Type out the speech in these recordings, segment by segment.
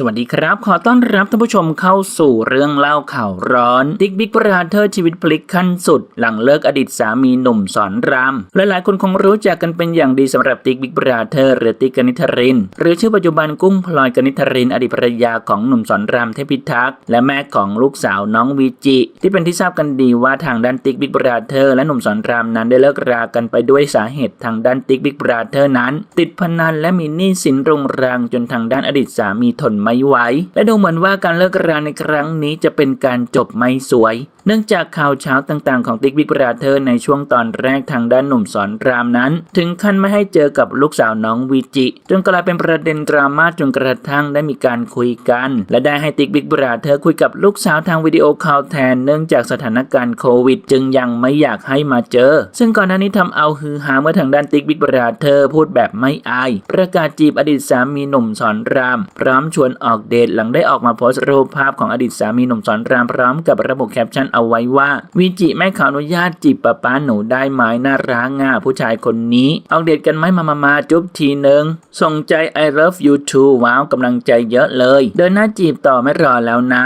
สวัสดีครับ ขอต้อนรับท่านผู้ชมเข้าสู่เรื่องเล่าข่าวร้อนติ๊กบิ๊กบราเธอร์ชีวิตพลิกขั้นสุด หลังเลิกอดีตสามีหนุ่มสอนราม หลายๆคนคงรู้จักกันเป็นอย่างดีสำหรับติ๊กบิ๊กบราเธอร์หรือติ๊กกนิธริน หรือชื่อปัจจุบันกุ้งพลอยกนิธริน อดีตภรรยาของหนุ่มสอนรามเทพิทักษ์และแม่ของลูกสาวน้องวีจิ ที่เป็นที่ทราบกันดีว่าทางด้านติ๊กบิ๊กบราเธอร์และหนุ่มสอนรามนั้นได้เลิกรากันไปด้วยสาเหตุทางด้านติ๊กบิ๊กบราเธอร์นั้น ติดพนันและมีหนี้สินรุงรังจนทางด้านอดีตสามีทนไม่ไหว และดูเหมือนว่าการเลิกราในครั้งนี้จะเป็นการจบไม่สวย เนื่องจากข่าวเช้าต่างๆ ของติ๊กบิ๊กบราเธอร์ในช่วงตอนแรกทางด้านหนุ่มสอนรามนั้น ถึงขั้นไม่ให้เจอกับลูกสาวน้องวีจิ จนกลายเป็นประเด็นดราม่าจนกระทั่งได้มีการคุยกัน และได้ให้ติ๊กบิ๊กบราเธอร์คุยกับลูกสาวทางวิดีโอคอลแทน เนื่องจากสถานการณ์โควิด จึงยังไม่อยากให้มาเจอ ซึ่งก่อนหน้านี้ทำเอาฮือฮาเมื่อทางด้านติ๊กบิ๊กบราเธอร์พูดแบบไม่อาย ประกาศจีบอดีตสามีหนุ่มสอนราม พร้อมชวนออกเดทหลังได้ออกมาโพสต์รูปภาพของอดีตสามีหนุ่มสอนรามพร้อมกับระบุแคปชั่นเอาไว้ว่าวีจิไม่ขออนุญาตจีบป้าป้าหนูได้ไหมน่ารักง่าผู้ชายคนนี้ออกเดทกันไหมมามามาจุ๊บทีหนึ่งส่งใจ I love you too ว้าวกำลังใจเยอะเลย เดินหน้าจีบต่อไม่รอแล้วนะ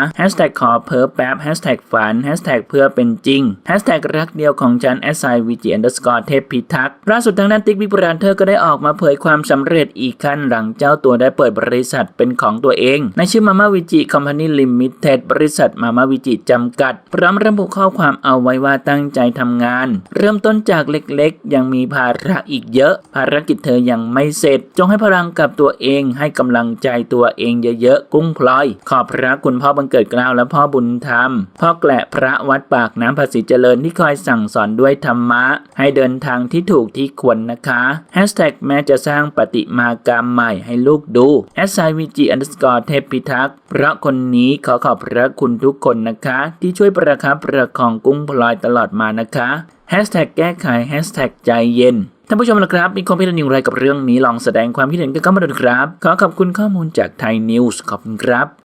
ขอเพิ่แป๊บ Hashtag ฝัน Hashtag เพื่อเป็นจริง Hashtag รักเดียวของฉัน s i v g underscore เทพพิทักษ์ล่าสุดทางด้านติ๊กบิ๊กบรานเธอร์ก็ได้ออกมาเผยความสำเร็จอีกขั้นหลังเจ้าตัวได้เปิดบริษัทเป็นของตัวเองในชื่อมาม่าวิจิคอมพานีลิมิเต็ดบริษัทมาม่าวิจิจำกัด พร้อมระบุข้อความเอาไว้ว่าตั้งใจทำงาน เริ่มต้นจากเล็กๆ ยังมีภาระอีกเยอะ ภารกิจเธอยังไม่เสร็จ จงให้พลังกับตัวเองให้กำลังใจตัวเองเยอะๆ กุ้งพลอย ขอบพระคุณพ่อบังเกิดกล้าวและพ่อบุญธรรม พ่อแกละพระวัดปากน้ำภาษีเจริญที่คอยสั่งสอนด้วยธรรมะ ให้เดินทางที่ถูกที่ควรนะคะ Hashtag แม้จะสร้างปฏิมากรรมใหม่ให้ลูกดู s i v g underscore เทพพิทักษ์พระคนนี้ขอขอบพระคุณทุกคนนะคะ ที่ช่วยประคับประคองกุ้งพลอยตลอดมานะคะ Hashtag แก้ไข Hashtag ใจเย็นท่านผู้ชมละครับ มีความคิดเห็นอย่างไรกับเรื่องนี้ลองแสดงความคิดเห็นกันเข้ามาดูครับ ขอขอบคุณข้อมูลจากไทยนิวส์ขอบคุณครับ